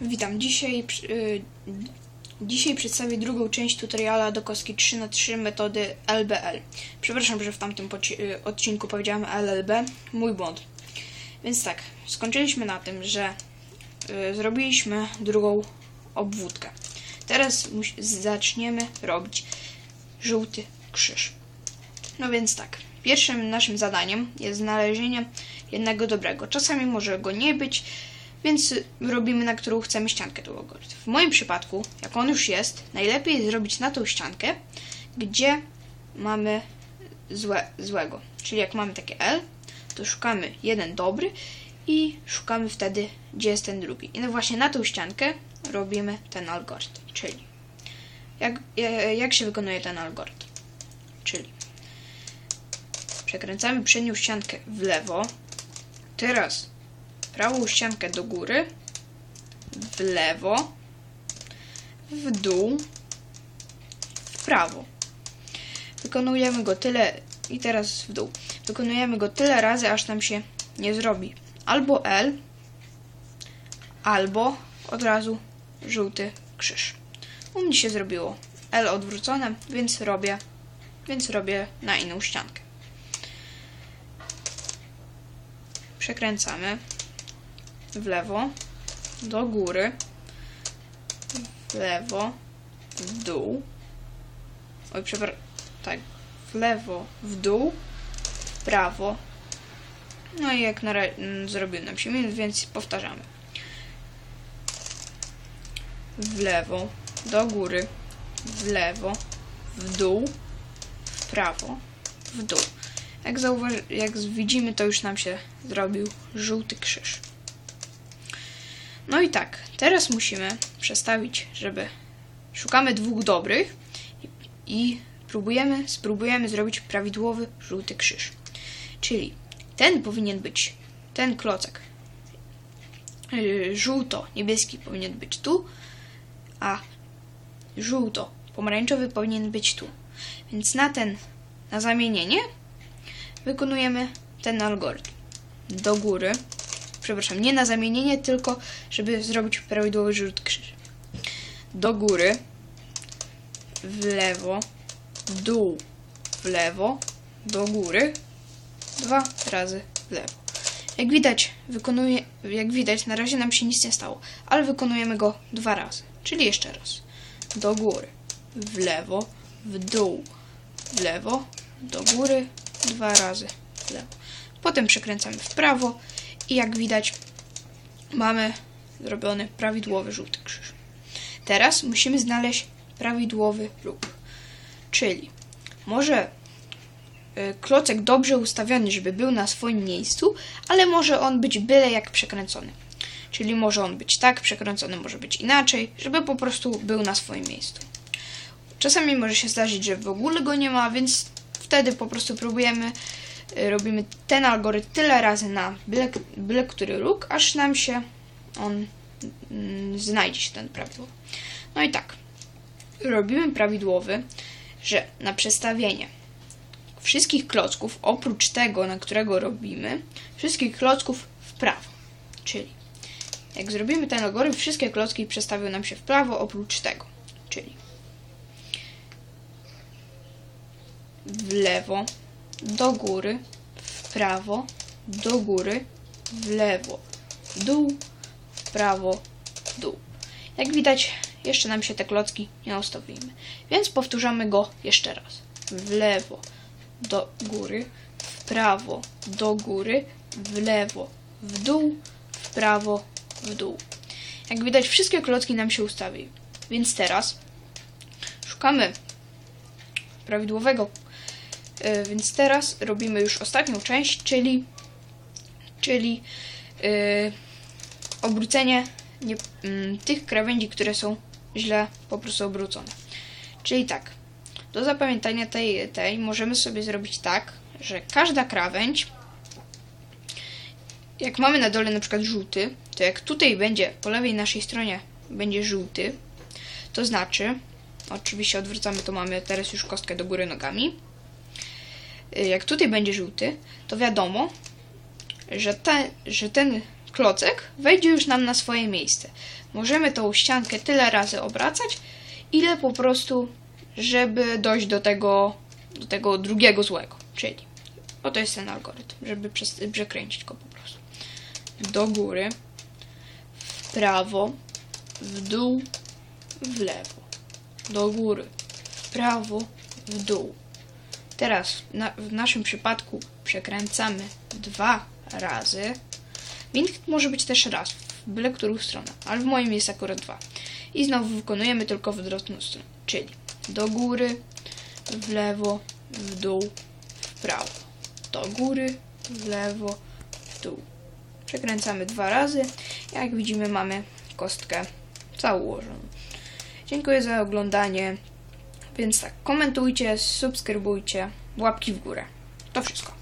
Witam. Dzisiaj, y, dzisiaj przedstawię drugą część tutoriala do kostki 3x3 metody LBL. Przepraszam, że w tamtym y, odcinku powiedziałem LLB. Mój błąd. Więc tak, skończyliśmy na tym, że y, zrobiliśmy drugą obwódkę. Teraz zaczniemy robić żółty krzyż. No więc tak, pierwszym naszym zadaniem jest znalezienie jednego dobrego. Czasami może go nie być, więc robimy na którą chcemy ściankę do algorytm. W moim przypadku, jak on już jest, najlepiej zrobić na tą ściankę, gdzie mamy złe, złego. Czyli jak mamy takie L, to szukamy jeden dobry i szukamy wtedy, gdzie jest ten drugi. I no właśnie na tą ściankę robimy ten algorytm. Czyli jak, e, jak się wykonuje ten algorytm? Czyli przekręcamy przednią ściankę w lewo, teraz prawą ściankę do góry, w lewo, w dół, w prawo. Wykonujemy go tyle i teraz w dół. Wykonujemy go tyle razy, aż nam się nie zrobi albo L, albo od razu żółty krzyż. U mnie się zrobiło L odwrócone, więc robię, więc robię na inną ściankę. Przekręcamy w lewo, do góry, w lewo, w dół. Oj, przepraszam. Tak, w lewo, w dół, w prawo. No i jak na mm, zrobił nam się minus, więc powtarzamy. W lewo, do góry, w lewo, w dół, w prawo, w dół. Jak, zauważy, jak widzimy, to już nam się zrobił żółty krzyż. No i tak, teraz musimy przestawić, żeby szukamy dwóch dobrych i, próbujemy, spróbujemy zrobić prawidłowy żółty krzyż. Czyli ten powinien być, ten klocek yy, żółto-niebieski powinien być tu, a żółto-pomarańczowy powinien być tu. Więc na ten, na zamienienie wykonujemy ten algorytm. Do góry, przepraszam, nie na zamienienie, tylko żeby zrobić prawidłowy rzut krzyż. Do góry, w lewo, w dół, w lewo, do góry, dwa razy w lewo. Jak widać, wykonuje, jak widać, na razie nam się nic nie stało, ale wykonujemy go dwa razy, czyli jeszcze raz. Do góry, w lewo, w dół, w lewo, do góry, dwa razy w lewo. Potem przekręcamy w prawo i jak widać mamy zrobiony prawidłowy żółty krzyż. Teraz musimy znaleźć prawidłowy róg. Czyli może y, klocek dobrze ustawiony, żeby był na swoim miejscu, ale może on być byle jak przekręcony. Czyli może on być tak przekręcony, może być inaczej, żeby po prostu był na swoim miejscu. Czasami może się zdarzyć, że w ogóle go nie ma, więc wtedy po prostu próbujemy, robimy ten algorytm tyle razy na byle, byle który róg, aż nam się on mm, znajdzie się ten prawidłowy. No i tak, robimy prawidłowy, że na przestawienie wszystkich klocków, oprócz tego, na którego robimy, wszystkich klocków w prawo. Czyli jak zrobimy ten algorytm, wszystkie klocki przestawią nam się w prawo, oprócz tego. Czyli w lewo, do góry, w prawo, do góry, w lewo, w dół, w prawo, w dół. Jak widać, jeszcze nam się te klocki nie ustawimy. Więc powtórzamy go jeszcze raz. W lewo, do góry, w prawo, do góry, w lewo, w dół, w prawo, w dół. Jak widać, wszystkie klocki nam się ustawiły. Więc teraz szukamy prawidłowego Więc teraz robimy już ostatnią część, czyli, czyli yy, obrócenie nie, mm, tych krawędzi, które są źle po prostu obrócone. Czyli tak, do zapamiętania tej, tej możemy sobie zrobić tak, że każda krawędź, jak mamy na dole na przykład żółty, to jak tutaj będzie po lewej naszej stronie będzie żółty, to znaczy, oczywiście odwracamy, to mamy teraz już kostkę do góry nogami, jak tutaj będzie żółty, to wiadomo, że, te, że ten klocek wejdzie już nam na swoje miejsce. Możemy tą ściankę tyle razy obracać, ile po prostu, żeby dojść do tego, do tego drugiego złego. Czyli, oto jest ten algorytm, żeby przekręcić go po prostu. Do góry, w prawo, w dół, w lewo. Do góry, w prawo, w dół. Teraz na, w naszym przypadku przekręcamy dwa razy. W innych może być też raz, w byle którą stronę, ale w moim jest akurat dwa. I znowu wykonujemy tylko w odwrotną stronę, czyli do góry, w lewo, w dół, w prawo. Do góry, w lewo, w dół. Przekręcamy dwa razy. Jak widzimy mamy kostkę całą ułożoną. Dziękuję za oglądanie. Więc tak, komentujcie, subskrybujcie, łapki w górę. To wszystko.